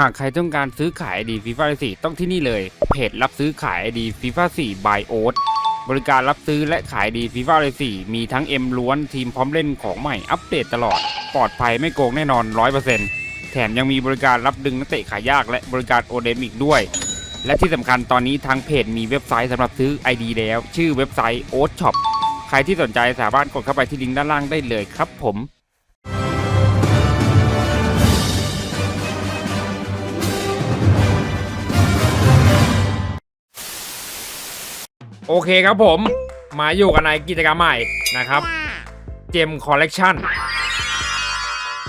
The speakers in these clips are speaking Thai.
หากใครต้องการซื้อขาย ID FIFA 4ต้องที่นี่เลย เพจรับซื้อขาย ID FIFA 4 by o a t บริการรับซื้อและขาย ID FIFA 4มีทั้ง M ล้วนทีมพร้อมเล่นของใหม่อัปเดตตลอด ปลอดภัยไม่โกงแน่นอน 100%แถมยังมีบริการรับดึงนักเตะขายยากและบริการโอเดมอีกด้วย และที่สำคัญตอนนี้ทางเพจมีเว็บไซต์สำหรับซื้อ ID แล้ว ชื่อเว็บไซต์ o a t Shop ใครที่สนใจสามารถกดเข้าไปที่ลิงก์ด้านล่างได้เลยครับผม โอเคครับผม มาอยู่กันในกิจกรรมใหม่นะครับเจมคอลเลกชัน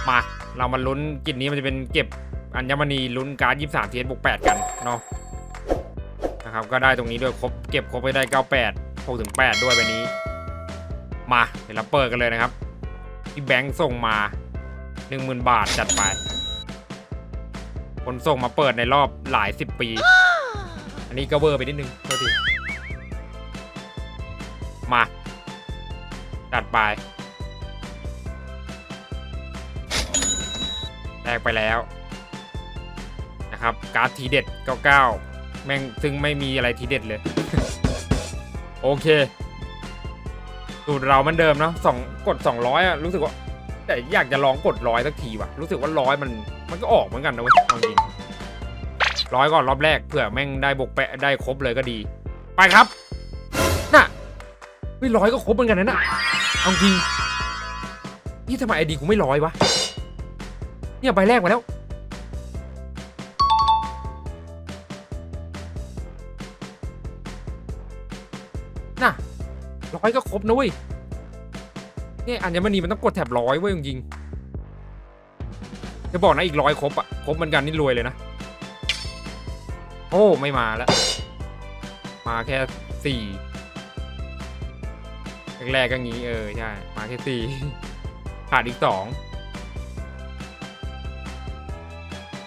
มาเรามาลุ้นกิจนี้มันจะเป็นเก็บอัญมณีลุ้นการ์ด23เทียนบวก8กันเนาะนะครับก็ได้ตรงนี้ด้วยครบเก็บครบไปได้98 6ถึง8ด้วยใบนี้ มาเดี๋ยวเราเปิดกันเลยนะครับพี่แบงค์ส่งมา10,000บาทจัดไปคนส่งมาเปิดในรอบหลายสิบปี อันนี้ก็เวอร์ไปนิดนึงโทษที มาจัดไปแลกไปแล้วนะครับการ์ดทีเด็ด 99 แม่งซึ่งไม่มีอะไรทีเด็ดเลย โอเคสูตรเราเหมันเดิมเนาะสองกด 200อะรู้สึกว่าแต่อยากจะลองกดร้อยสักทีว่ะ รู้สึกว่าร้อยมันมันก็ออกเหมือนกันนะเว้ยเอาจริงร้อยก่อนรอบแรกเผื่อแม่งได้บกแปะได้ครบเลยก็ดี ไปครับ ไม่ร้อยก็ครบเหมือนกันนะน่ะเอาจริงนี่ทำไมไอดีกูไม่ร้อยวะ เนี่ยใบแรกมาแล้ว น่ะร้อยก็ครบนะเว้ยเนี่ยอัญมณีมันต้องกดแถบร้อยเว้ยจริงจะบอกนะอีกร้อยครบอะครบเหมือนกันนี่รวยเลยนะ โอ้ ไม่มาแล้ว มาแค่สี่ แรกๆก็งี้เออใช่มาแค่สี่ขาดอีกสอง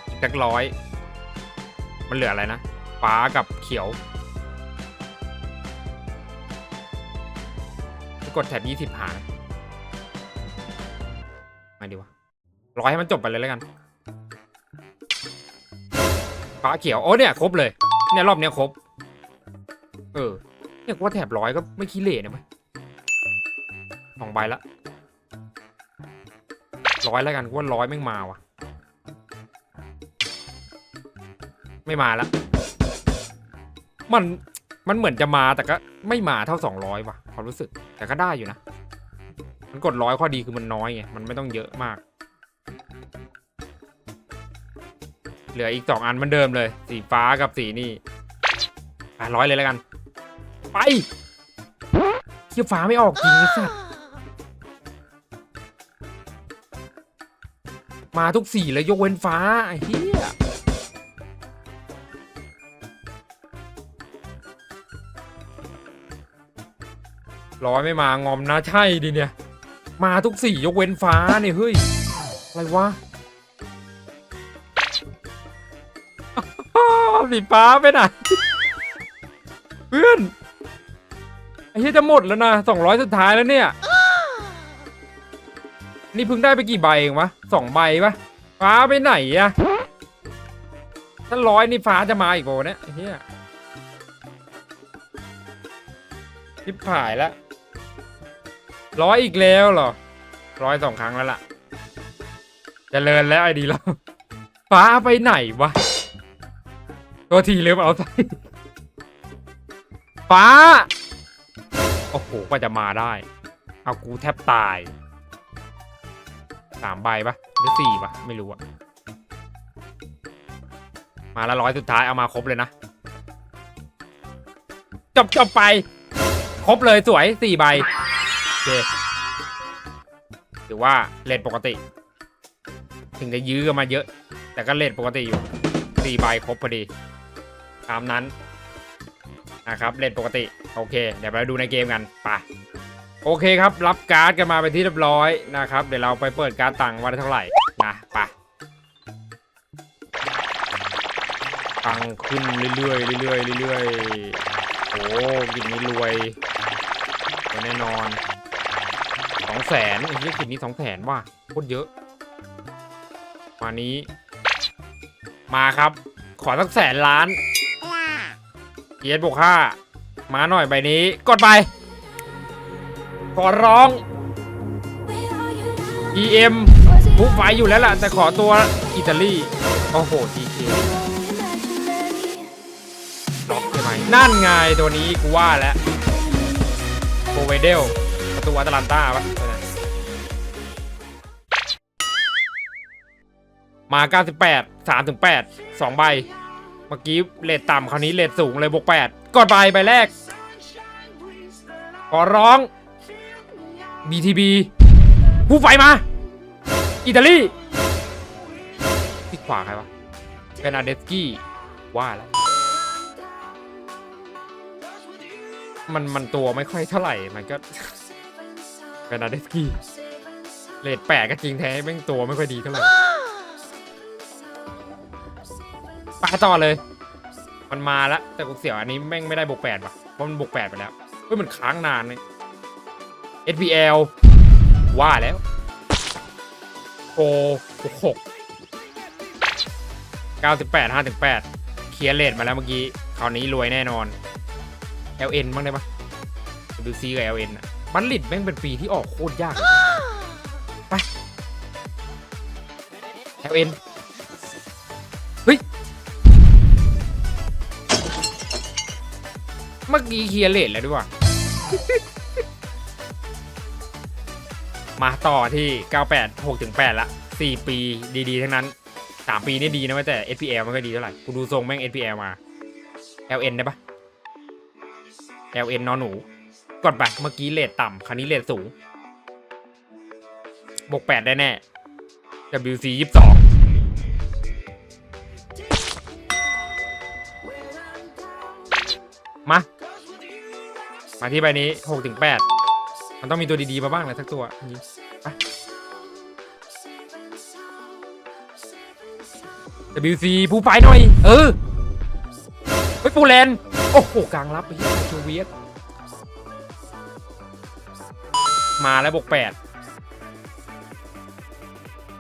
อีกสักร้อย มันเหลืออะไรนะ ฟ้ากับเขียว กดแท็บยี่สิบหามาดีวะร้อยให้มันจบไปเลยแล้วกัน ฟ้าเขียว โอ้เนี่ย ครบเลย เนี่ย รอบเนี้ยครบ เออ เนี่ยว่าแถบร้อยก็ไม่ขี้เหร่นะเว้ย สองใบละร้อยแล้วกันว่าร้อยไม่มาว่ะ ไม่มาละมันมันเหมือนจะมาแต่ก็ไม่มาเท่าสองร้อยว่ะความรู้สึกแต่ก็ได้อยู่นะ มันกดร้อยข้อดีคือมันน้อยไงมันไม่ต้องเยอะมาก เหลืออีกสองอันมือนเดิมเลย สีฟ้ากับสีนี่อะร้อยเลยแล้วกัน ไปเทียฟ้าไม่ออกจริงไอ้สัส มาทุกสีเลยยกเว้นฟ้าไอ้เหี้ยร้อยไม่มางอมนะใช่ดิเนี่ย มาทุกสียกเว้นฟ้าเนี่ยเฮ้ย อะไรวะสีฟ้าไปไหนเพื่อนไอ้เหี้ยจะหมดแล้วนะสองร้อยสุดท้ายแล้วเนี่ย นี่เพิ่งได้ไปกี่ใบเองวะสองใบปะฟ้าไปไหนอะถ้าร้อยนี่ฟ้าจะมาอีกโบเนี่ยเฮียทิพหายล้วร้อยอีกแล้วเหรอร้อยสองครั้งแล้วล่ะเจริญแล้วไอดีแล้วฟ้าไปไหนวะตัวทีเร็วเอาใส่ฟ้า โอ้โหกว่าจะมาได้ เอากูแทบตาย สามใบปะหรือสี่ปะไม่รู้อะมาละร้อยสุดท้ายเอามาครบเลยนะ จบจบไป ครบเลยสวยสี่ใบโอเคถือว่าเลทปกติ ถึงจะยื้อกันมาเยอะ แต่ก็เลทปกติอยู่สี่ใบครบพอดี ตามนั้นนะครับเลทปกติ โอเค เดี๋ยวไปดูในเกมกันไป โอเคครับ รับการ์ดกันมาเป็นที่เรียบร้อยนะครับ เดี๋ยวเราไปเปิดการ์ดตังค์ว่าได้เท่าไหร่นะไปตังค์ขึ้นเรื่อยๆเรื่อยๆเรื่อยๆโอ้กินนี้รวยรวยแน่นอนสองแสนไอ้เหี้ยกินนี้สองแสนว่ะโคตรเยอะ มานี้ มาครับ ขอสักแสนล้านเอสบวกห้ามาหน่อยใบนี้กดไป ขอร้อง EM ผู้ไฟอยู่แล้วล่ะ แต่ขอตัวอิตาลีโอ้โห DK ล็อกใช่ไหมนั่นไงตัวนี้กูว่าแล้วโบเวเดลประตูอัตแลนตาปะมา 98 3ถึง8 2 ใบ เมื่อกี้เลทต่ำคราวนี้เลทสูงเลยบวก8กดใบใบแรก ขอร้อง BTB ผู้ไฟมา อิตาลีที่ขวาใครวะเบนอาเดสกี้ ว่าแล้ว มันมันตัวไม่ค่อยเท่าไหร่ มันก็เบนอาเดสกี้เลดแปลกก็จริงแท้แม่งตัวไม่ค่อยดีเท่าไหร่ไปต่อเลย มันมาแล้วแต่กูเสียวอันนี้แม่งไม่ได้บวกแปดว่ะเพราะมันบวกแปดไปแล้วเฮ้ยมันค้างนานเลย SBL ว่าแล้วโกหกเก้าสิบแปดห้าถึงแปดเคลียร์เลทมาแล้วเมื่อกี้คราวนี้รวยแน่นอน LN บ้างได้ปะดูซีกับ LN อะมันลิดแม่งเป็นปีที่ออกโคตรยากเลยไป LN เฮ้ย เมื่อกี้เคลียร์เลทแล้วด้วยว่ะ มาต่อที่ 98 6ถึง8ละ4 ปีดีๆ ทั้งนั้น 3 ปีนี่ดีนะเว้แต่ SPL ไม่ค่อยดีเท่าไหร่ กูดูทรงแม่ง SPL มา LN ได้ปะ LN นอนหนู กดไป เมื่อกี้เลทต่ำคราวนี้เลทสูง บวก 8 ได้แน่ WC 22มา มาที่ใบนี้6ถึง8 มันต้องมีตัวดีๆมาบ้างแหละสักตัวอย่างนี้ไป WC ผู้ไฟหน่อย เออเฮ้ยปูแลนด์โอ้โหกลางรับไปที่ชูเวียสมาแล้วบวกแปด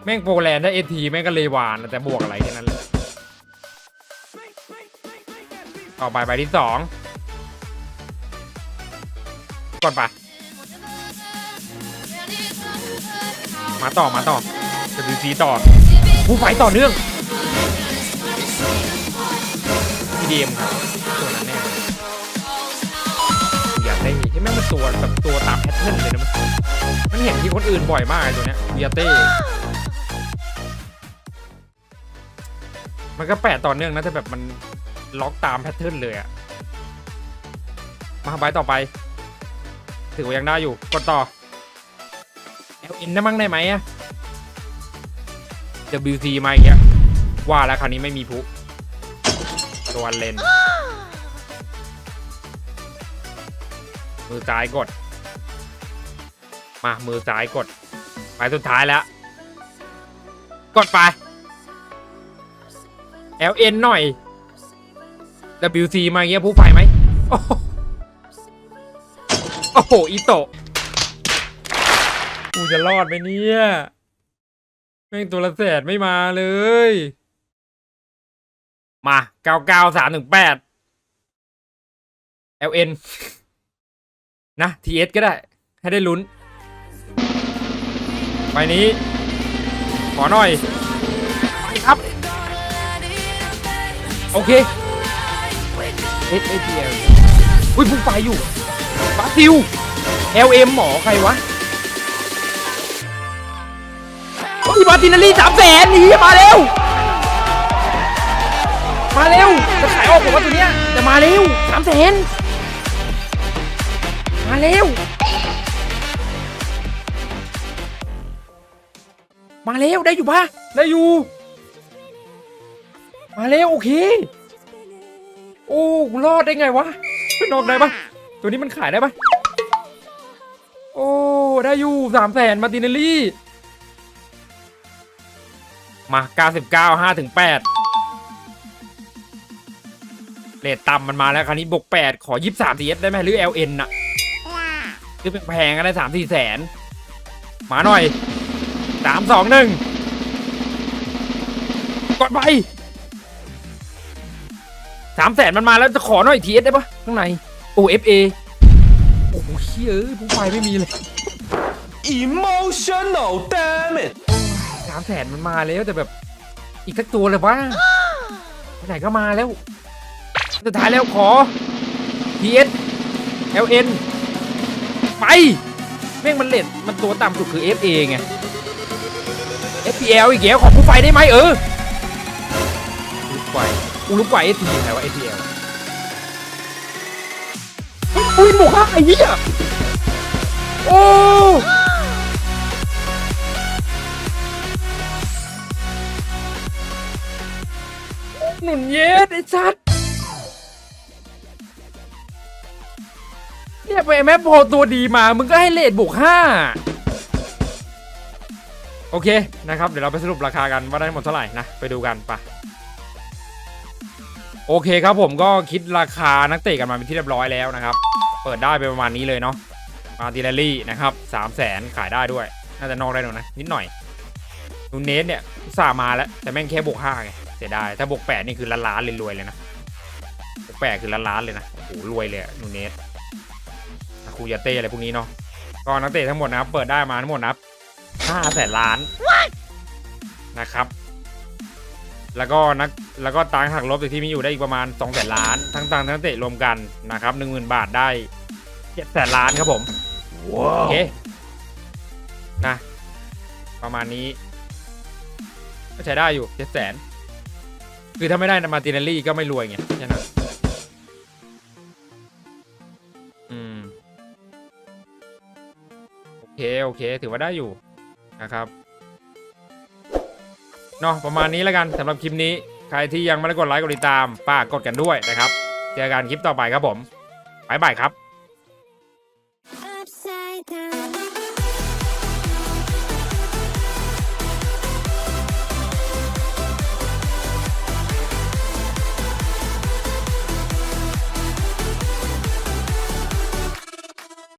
แม่งโปแลนด์ได้เอทีแม่งก็เลวานแต่บวกอะไรแค่นั้นเลยต่อไปใบที่สอง มาต่อมาต่อ WC ต่อผู้ไฟต่อเนื่อง PDM ครับตัวนั้นแน่อยากได้ที่แม่งเป็นตัวแบบตัวตามแพทเทิร์นเลยนะมันมันเห็นที่คนอื่นบ่อยมากไอตัวเนี้ยวิยเต้มันก็แปะต่อเนื่องนะแต่แบบมันล็อกตามแพทเทิร์นเลยอะมาใบต่อไป ถือว่ายังได้อยู่ กดต่อ LN ได้มั้งได้ไหมอะ WC มาอีกแล้วว่าแล้วคราวนี้ไม่มีพุตัวเลนมือซ้ายกด มา มือซ้ายกด ไปสุดท้ายแล้ว กดไป LN หน่อย WC มาเงี้ยผู้ไฟไหม โอ้โหอ้โหอิโตะ กูจะรอดไหมเนี่ยแม่งตัวละแสนไม่มาเลย มาเก้าเก้าสามถึงแปด LN นะ TS ก็ได้ ให้ได้ลุ้น ไปนี้ ขอหน่อย ไปครับ โอเค S A T L อุ้ยพุ่งไปอยู่บาซิล LM หมอใครวะ โอ้ยบาตินาลีสามแสนนี่มาเร็ว มาเร็ว จะขายออกผมว่าตัวเนี้ยจะมาเร็วสามแสนมาเร็ว มาเร็วได้อยู่ปะได้อยู่ มาเร็วโอเค โอ้รอดได้ไงวะไม่นอกได้ปะตัวนี้มันขายได้ปะโอ้ได้อยู่สามแสนมาตินาลี่ มา 99 5ถึง8เลทต่ำมันมาแล้วคราวนี้บวก8ขอ 23 CS ได้ไหมหรือ LN น่ะหรือแพงๆก็ได้ 3 4 แสน มาหน่อย 3 2 1 กดไปสามแสนมันมาแล้วจะขอหน่อยทีเอสได้ปะข้างใน โอเอฟเอโอ้โหเฮ้ยเอ้ยผู้ไฟไม่มีเลย Emotional damn it สามแสนมันมาแล้วแต่แบบอีกสักตัวเลยบ้าไหนก็มาแล้ว สุดท้ายแล้วขอ PS LN ไปแม่งมันเลทมันตัวต่ำสุดคือ FA ไง FPL อีกแล้วขอผู้ไฟได้ไหมเออลูกไฟกูลูกไฟ ST ไหนวะ FPL อุ้ยหมูข้าไอ้เหี้ยโอ้ หนุนเย็ดไอ้ชัดเนี่ยไปแม่พอตัวดีมา มึงก็ให้เลทบวกห้าโอเคนะครับ เดี๋ยวเราไปสรุปราคากันว่าได้หมดเท่าไหร่นะ ไปดูกันไปะโอเคครับผมก็คิดราคานักเตะกันมาเป็นที่เรียบร้อยแล้วนะครับ เปิดได้ไปประมาณนี้เลยเนาะมาติลลี่นะครับสามแสนขายได้ด้วย น่าจะนอกได้หน่อยนะ นิดหน่อยนูเนสเนี่ยสามาแล้ว แต่แม่งแค่บวกห้าไง สียดายถ้าบวกแปดนี่คือล้านล้านๆเลยรวยเลยนะบวกแปดคือล้านล้านๆเลยนะโอ้โหรวยเลยอะนูเนสคูยาเต้อะไรพวกนี้เนาะก็นักเตะทั้งหมดนะครับเปิดได้มาทั้งหมดนะครับห้าแสนล้านนะครับ แล้วก็นักแล้วก็ตังค์หักลบจากที่มีอยู่ได้อีกประมาณ2แสนล้าน ทั้งตังค์ทั้งนักเตะรวมกันนะครับหนึ่งหมื่นบาทได้เจ็ดแสนล้านครับผมโอเคนะประมาณนี้ก็ใช้ได้อยู่เจ็ดแสน คือถ้าไม่ได้มาติเนลลี่ก็ไม่รวยไงใช่ไหมอืมโอเคโอเค ถือว่าได้อยู่นะครับเนาะประมาณนี้แล้วกันสำหรับคลิปนี้ ใครที่ยังไม่ได้กดไลค์กดติดตามฝากกดกันด้วยนะครับ เจอกันคลิปต่อไปครับผมบ๊ายบายครับ